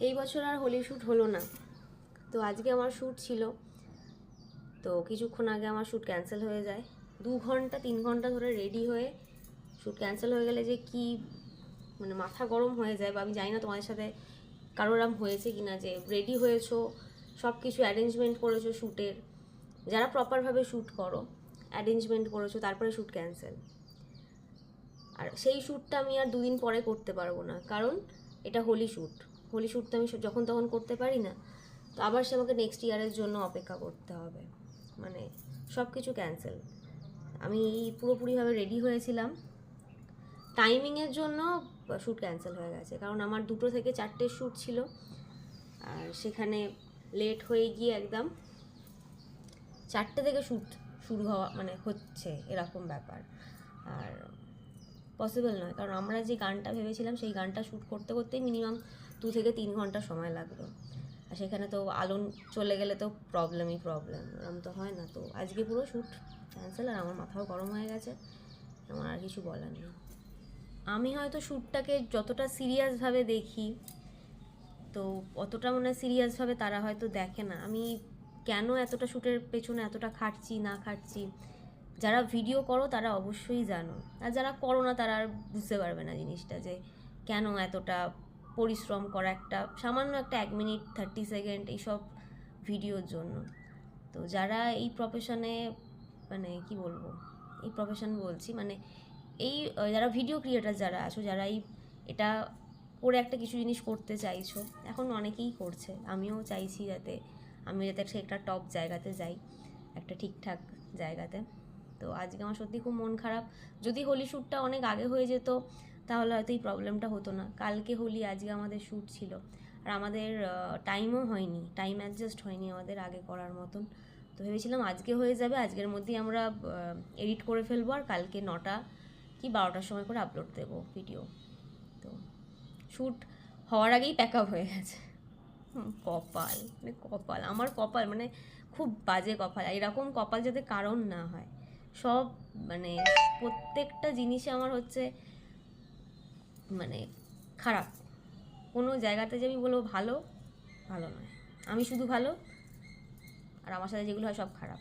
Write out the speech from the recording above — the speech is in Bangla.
এই বছর আর হোলি শ্যুট হলো না। তো আজকে আমার শ্যুট ছিল। তো কিছুক্ষণ আগে আমার শ্যুট ক্যান্সেল হয়ে যায়। দু ঘণ্টা, তিন ঘণ্টা ধরে রেডি হয়ে শ্যুট ক্যান্সেল হয়ে গেলে যে কি মানে মাথা গরম হয়ে যায় বা আমি জানি না তোমাদের সাথে কারোর আম হয়েছে কি না যে রেডি হয়েছো সব কিছু অ্যারেঞ্জমেন্ট করেছ শ্যুটের। যারা প্রপারভাবে শ্যুট করো অ্যারেঞ্জমেন্ট করেছ, তারপরে শ্যুট ক্যান্সেল। আর সেই শ্যুটটা আমি আর দুদিন পরে করতে পারব না। কারণ এটা হোলি শ্যুট। হোলি শ্যুট তো আমি যখন তখন করতে পারি না, তো আবার সে আমাকে নেক্সট ইয়ারের জন্য অপেক্ষা করতে হবে। মানে সব কিছু ক্যান্সেল আমি পুরোপুরিভাবে রেডি হয়েছিলাম। টাইমিংয়ের জন্য শ্যুট ক্যান্সেল হয়ে গেছে, কারণ আমার দুটো থেকে চারটে শ্যুট ছিল। আর সেখানে লেট হয়ে গিয়ে একদম চারটে থেকে শ্যুট শুরু হওয়া মানে হচ্ছে এরকম ব্যাপার। আর পসিবল নয়। কারণ আমরা যে গানটা ভেবেছিলাম, সেই গানটা শ্যুট করতে করতেই মিনিমাম দু থেকে তিন ঘণ্টা সময় লাগল। আর সেখানে তো আলো চলে গেলে তো প্রবলেমই প্রবলেম এরকম তো হয় না। তো আজকে পুরো শ্যুট ক্যান্সেল আর আমার মাথাও গরম হয়ে গেছে। আমার আর কিছু বলার নেই। আমি হয়তো শ্যুটটাকে যতটা সিরিয়াসভাবে দেখি, তো অতটা মনে হয় সিরিয়াসভাবে তারা হয়তো দেখে না। আমি কেন এতটা শ্যুটের পেছনে এতটা খাটছি, না খাটছি? যারা ভিডিও করো তারা অবশ্যই জানো। আর যারা করো না, তারা আর বুঝতে পারবে না জিনিসটা যে কেন এতটা পরিশ্রম করা একটা সামান্য একটা এক মিনিট থার্টি সেকেন্ড এইসব ভিডিওর জন্য। তো যারা এই প্রফেশনে মানে কি বলব? এই প্রফেশন বলছি মানে এই যারা ভিডিও ক্রিয়েটার যারা আছো যারা এই এটা করে একটা কিছু জিনিস করতে চাইছো, এখন অনেকেই করছে। আমিও চাইছি যাতে আমি যাতে একটা টপ জায়গাতে যাই, একটা ঠিকঠাক জায়গাতে। তো আজকে আমার সত্যি খুব মন খারাপ। যদি হোলি শ্যুটটা অনেক আগে হয়ে যেত, তাহলে হয়তো এই প্রবলেমটা হতো না। কালকে হোলি, আজকে আমাদের শ্যুট ছিল। আর আমাদের টাইমও হয়নি। টাইম অ্যাডজাস্ট হয়নি আমাদের আগে করার মতন। তো ভেবেছিলাম আজকে হয়ে যাবে। আজকের মধ্যেই আমরা এডিট করে ফেলব আর কালকে নটা কি বারোটার সময় করে আপলোড দেবো ভিডিও তো শ্যুট হওয়ার আগেই প্যাক আপ হয়ে গেছে। কপাল। মানে কপাল, আমার কপাল মানে খুব বাজে কপাল। এরকম কপাল যাতে কারণ না হয়। সব মানে প্রত্যেকটা জিনিসে আমার হচ্ছে মানে খারাপ। কোনো জায়গাতে যে আমি বলব ভালো ভালো নয়। আমি শুধু ভালো, আর আমার সাথে যেগুলো হয় সব খারাপ।